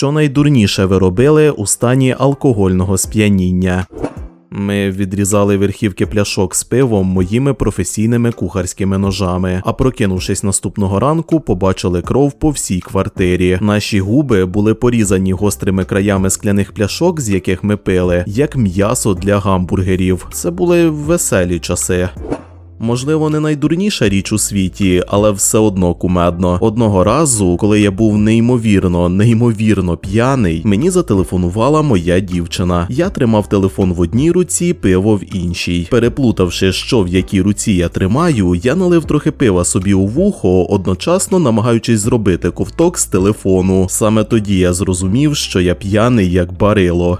що найдурніше ви робили у стані алкогольного сп'яніння. Ми відрізали верхівки пляшок з пивом моїми професійними кухарськими ножами. А прокинувшись наступного ранку, побачили кров по всій квартирі. Наші губи були порізані гострими краями скляних пляшок, з яких ми пили, як м'ясо для гамбургерів. Це були веселі часи. Можливо, не найдурніша річ у світі, але все одно кумедно. Одного разу, коли я був неймовірно, неймовірно п'яний, мені зателефонувала моя дівчина. Я тримав телефон в одній руці, пиво в іншій. Переплутавши, що в якій руці я тримаю, я налив трохи пива собі у вухо, одночасно намагаючись зробити ковток з телефону. Саме тоді я зрозумів, що я п'яний як барило.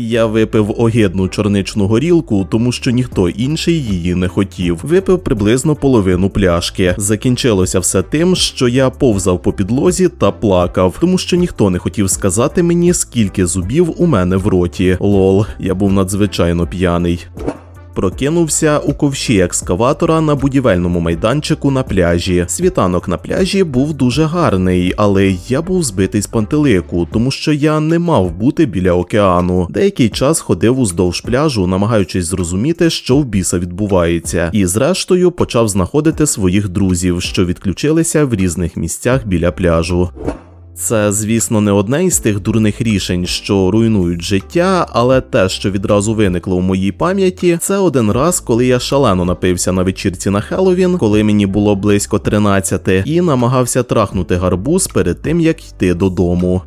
Я випив огидну чорничну горілку, тому що ніхто інший її не хотів. Випив приблизно половину пляшки. Закінчилося все тим, що я повзав по підлозі та плакав, тому що ніхто не хотів сказати мені, скільки зубів у мене в роті. Лол, я був надзвичайно п'яний. Прокинувся у ковші екскаватора на будівельному майданчику на пляжі. Світанок на пляжі був дуже гарний, але я був збитий з пантелику, тому що я не мав бути біля океану. Деякий час ходив уздовж пляжу, намагаючись зрозуміти, що в біса відбувається, і зрештою почав знаходити своїх друзів, що відключилися в різних місцях біля пляжу. Це, звісно, не одне із тих дурних рішень, що руйнують життя, але те, що відразу виникло у моїй пам'яті, це один раз, коли я шалено напився на вечірці на Хеллоуін, коли мені було близько 13, і намагався трахнути гарбуз перед тим, як йти додому.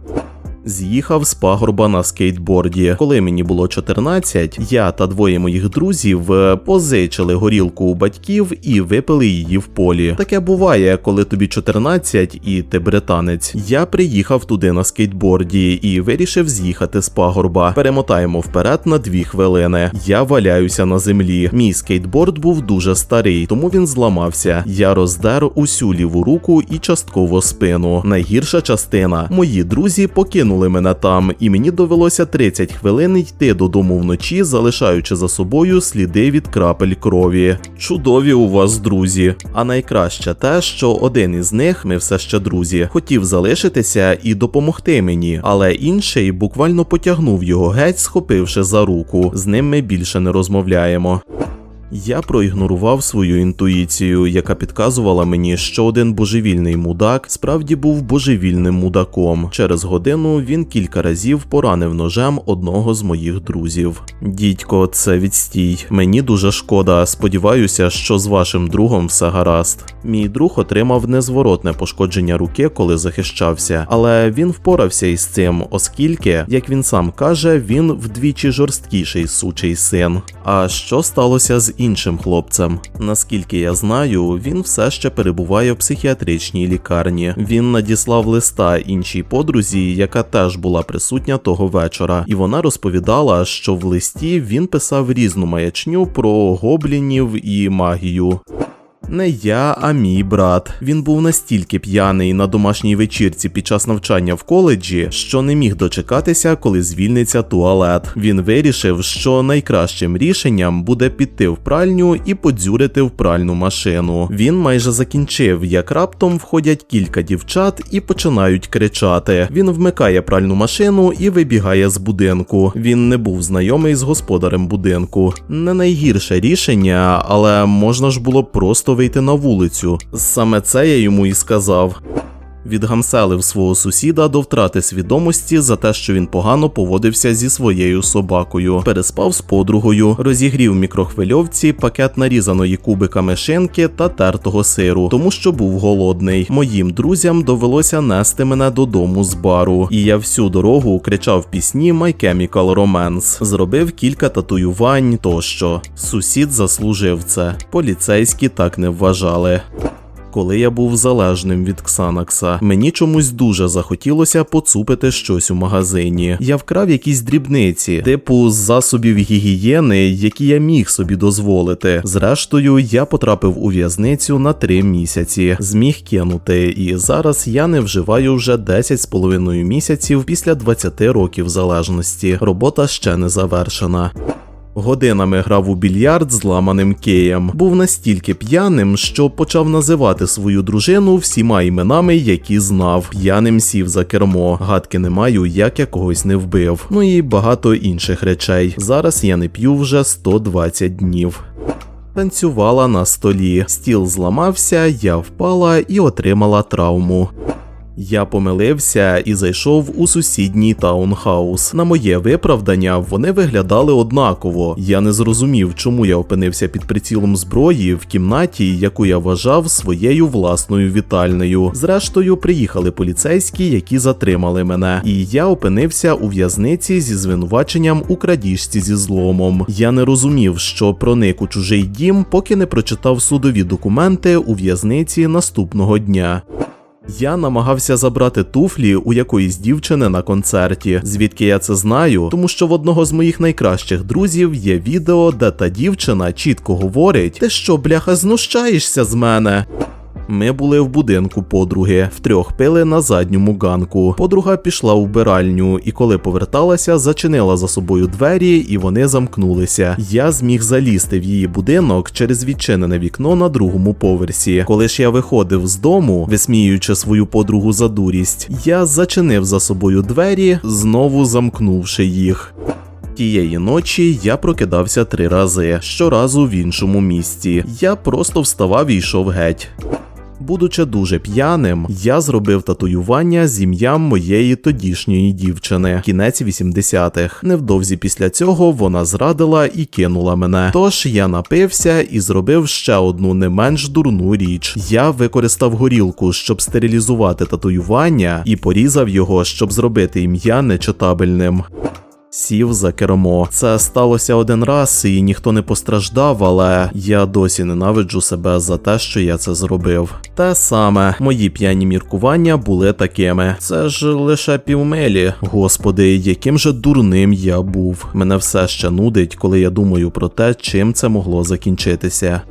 З'їхав з пагорба на скейтборді. Коли мені було 14, я та двоє моїх друзів е, позичили горілку у батьків і випили її в полі. Таке буває, коли тобі 14 і ти британець. Я приїхав туди на скейтборді і вирішив з'їхати з пагорба. Перемотаємо вперед на дві хвилини. Я валяюся на землі. Мій скейтборд був дуже старий, тому він зламався. Я роздер усю ліву руку і частково спину. Найгірша частина. Мої друзі покинули мене там, і мені довелося 30 хвилин йти додому вночі, залишаючи за собою сліди від крапель крові. Чудові у вас друзі. А найкраще те, що один із них, ми все ще друзі, хотів залишитися і допомогти мені, але інший буквально потягнув його геть, схопивши за руку. З ним ми більше не розмовляємо. Я проігнорував свою інтуїцію, яка підказувала мені, що один божевільний мудак справді був божевільним мудаком. Через годину він кілька разів поранив ножем одного з моїх друзів. Дідько, це відстій. Мені дуже шкода. Сподіваюся, що з вашим другом все гаразд. Мій друг отримав незворотне пошкодження руки, коли захищався, але він впорався із цим, оскільки, як він сам каже, він вдвічі жорсткіший сучий син. А що сталося з іншим хлопцем? Наскільки я знаю, він все ще перебуває в психіатричній лікарні. Він надіслав листа іншій подрузі, яка теж була присутня того вечора, і вона розповідала, що в листі він писав різну маячню про гоблінів і магію. Не я, а мій брат. Він був настільки п'яний на домашній вечірці під час навчання в коледжі, що не міг дочекатися, коли звільниться туалет. Він вирішив, що найкращим рішенням буде піти в пральню і подзюрити в пральну машину. Він майже закінчив, як раптом входять кілька дівчат і починають кричати. Він вмикає пральну машину і вибігає з будинку. Він не був знайомий з господарем будинку. Не найгірше рішення, але можна ж було просто вийти на вулицю. Саме це я йому і сказав. Відгамселив свого сусіда до втрати свідомості за те, що він погано поводився зі своєю собакою, переспав з подругою, розігрів мікрохвильовці пакет нарізаної кубиками шинки та тертого сиру, тому що був голодний. Моїм друзям довелося нести мене додому з бару, і я всю дорогу кричав пісні My Chemical Romance, зробив кілька татуювань тощо. Сусід заслужив це. Поліцейські так не вважали. Коли я був залежним від Ксанакса, мені чомусь дуже захотілося поцупити щось у магазині. Я вкрав якісь дрібниці, типу засобів гігієни, які я міг собі дозволити. Зрештою, я потрапив у в'язницю на три місяці, зміг кинути, і зараз я не вживаю вже 10 з половиною місяців після 20 років залежності. Робота ще не завершена. Годинами грав у більярд з ламаним кеєм. Був настільки п'яним, що почав називати свою дружину всіма іменами, які знав. П'яним сів за кермо. Гадки не маю, як я когось не вбив. Ну і багато інших речей. Зараз я не п'ю вже 120 днів. Танцювала на столі. Стіл зламався, я впала і отримала травму. Я помилився і зайшов у сусідній таунхаус. На моє виправдання вони виглядали однаково. Я не зрозумів, чому я опинився під прицілом зброї в кімнаті, яку я вважав своєю власною вітальнею. Зрештою, приїхали поліцейські, які затримали мене, і я опинився у в'язниці зі звинуваченням у крадіжці зі зломом. Я не розумів, що проник у чужий дім, поки не прочитав судові документи у в'язниці наступного дня. Я намагався забрати туфлі у якоїсь дівчини на концерті. Звідки я це знаю? Тому що в одного з моїх найкращих друзів є відео, де та дівчина чітко говорить: Ти що, бляха, знущаєшся з мене? Ми були в будинку подруги, втрьох пили на задньому ганку. Подруга пішла у вбиральню, і коли поверталася, зачинила за собою двері, і вони замкнулися. Я зміг залізти в її будинок через відчинене вікно на другому поверсі. Коли ж я виходив з дому, висміюючи свою подругу за дурість, я зачинив за собою двері, знову замкнувши їх. Тієї ночі я прокидався три рази, щоразу в іншому місці. Я просто вставав і йшов геть. Будучи дуже п'яним, я зробив татуювання з ім'ям моєї тодішньої дівчини. Кінець 80-х. Невдовзі після цього вона зрадила і кинула мене. Тож я напився і зробив ще одну не менш дурну річ. Я використав горілку, щоб стерилізувати татуювання, і порізав його, щоб зробити ім'я нечитабельним. Сів за кермо. Це сталося один раз, і ніхто не постраждав, але я досі ненавиджу себе за те, що я це зробив. Те саме, мої п'яні міркування були такими. Це ж лише півмелі. Господи, яким же дурним я був. Мене все ще нудить, коли я думаю про те, чим це могло закінчитися.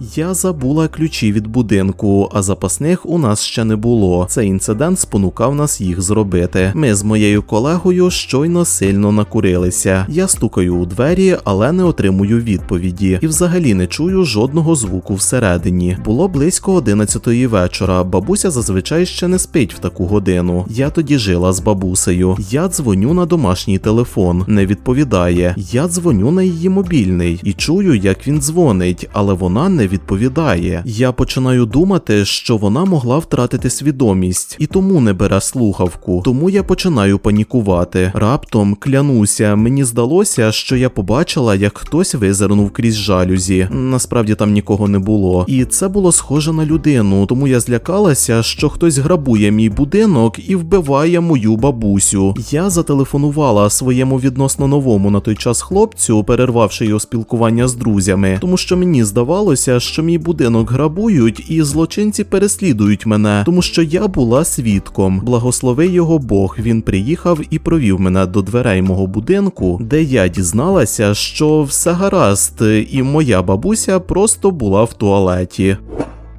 Я забула ключі від будинку, а запасних у нас ще не було. Цей інцидент спонукав нас їх зробити. Ми з моєю колегою щойно сильно накурилися. Я стукаю у двері, але не отримую відповіді. І взагалі не чую жодного звуку всередині. Було близько 11 вечора. Бабуся зазвичай ще не спить в таку годину. Я тоді жила з бабусею. Я дзвоню на домашній телефон, не відповідає. Я дзвоню на її мобільний і чую, як він дзвонить, але вона не відповідає. Я починаю думати, що вона могла втратити свідомість і тому не бере слухавку. Тому я починаю панікувати. Раптом клянуся, мені здалося, що я побачила, як хтось визирнув крізь жалюзі. Насправді там нікого не було. І це було схоже на людину, тому я злякалася, що хтось грабує мій будинок і вбиває мою бабусю. Я зателефонувала своєму відносно новому на той час хлопцю, перервавши його спілкування з друзями, тому що мені здавалося, що мій будинок грабують, і злочинці переслідують мене, тому що я була свідком. Благослови його Бог. Він приїхав і провів мене до дверей мого будинку, де я дізналася, що все гаразд, і моя бабуся просто була в туалеті.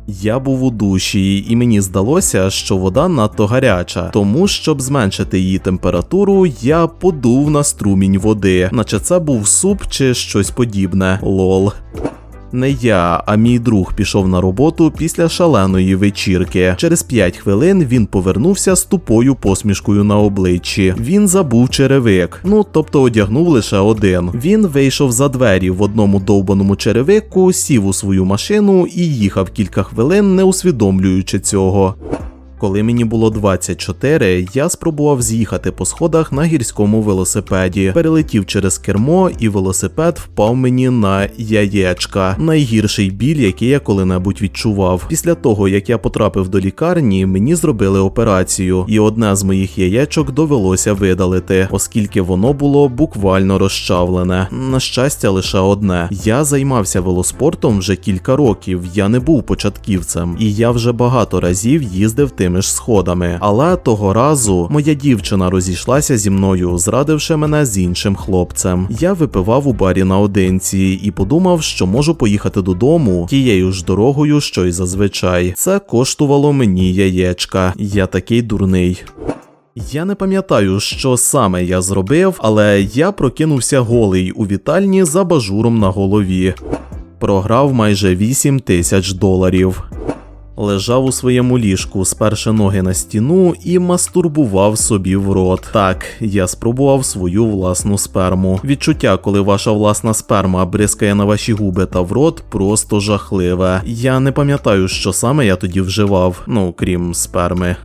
Я був у душі, і мені здалося, що вода надто гаряча. Тому, щоб зменшити її температуру, я подув на струмінь води, наче це був суп чи щось подібне. Лол. Не я, а мій друг пішов на роботу після шаленої вечірки. Через 5 хвилин він повернувся з тупою посмішкою на обличчі. Він забув черевик, ну тобто одягнув лише один. Він вийшов за двері в одному довбаному черевику, сів у свою машину і їхав кілька хвилин, не усвідомлюючи цього. Коли мені було 24, я спробував з'їхати по сходах на гірському велосипеді, перелетів через кермо, і велосипед впав мені на яєчка. Найгірший біль, який я коли-небудь відчував. Після того, як я потрапив до лікарні, мені зробили операцію, і одне з моїх яєчок довелося видалити, оскільки воно було буквально розчавлене. На щастя, лише одне. Я займався велоспортом вже кілька років. Я не був початківцем, і я вже багато разів їздив тими ж сходами. Але того разу моя дівчина розійшлася зі мною, зрадивши мене з іншим хлопцем. Я випивав у барі наодинці і подумав, що можу поїхати додому тією ж дорогою, що й зазвичай. Це коштувало мені яєчка. Я такий дурний. Я не пам'ятаю, що саме я зробив, але я прокинувся голий у вітальні за бажуром на голові. Програв майже 8 тисяч доларів. Лежав у своєму ліжку, сперши ноги на стіну і мастурбував собі в рот. Так, я спробував свою власну сперму. Відчуття, коли ваша власна сперма бризкає на ваші губи та в рот, просто жахливе. Я не пам'ятаю, що саме я тоді вживав, ну крім сперми.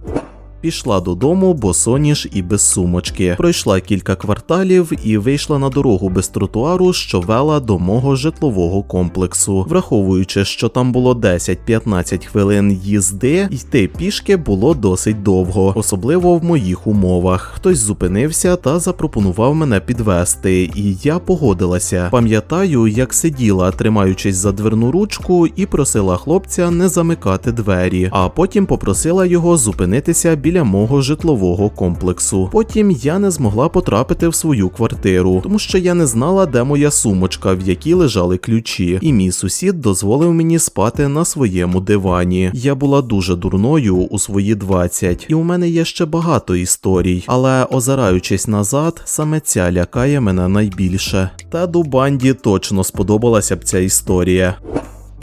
Пішла додому, бо соніш і без сумочки. Пройшла кілька кварталів і вийшла на дорогу без тротуару, що вела до мого житлового комплексу. Враховуючи, що там було 10-15 хвилин їзди, йти пішки було досить довго, особливо в моїх умовах. Хтось зупинився та запропонував мене підвести, і я погодилася. Пам'ятаю, як сиділа, тримаючись за дверну ручку, і просила хлопця не замикати двері, а потім попросила його зупинитися біля мого житлового комплексу. Потім я не змогла потрапити в свою квартиру, тому що я не знала, де моя сумочка, в якій лежали ключі, і мій сусід дозволив мені спати на своєму дивані. Я була дуже дурною у свої 20, і у мене є ще багато історій, але озираючись назад, саме ця лякає мене найбільше. Теду банді точно сподобалася б ця історія.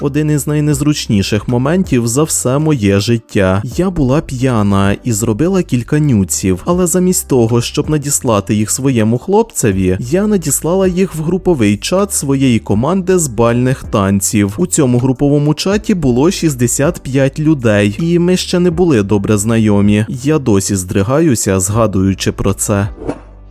Один із найнезручніших моментів за все моє життя. Я була п'яна і зробила кілька нюців, але замість того, щоб надіслати їх своєму хлопцеві, я надіслала їх в груповий чат своєї команди з бальних танців. У цьому груповому чаті було 65 людей, і ми ще не були добре знайомі. Я досі здригаюся, згадуючи про це.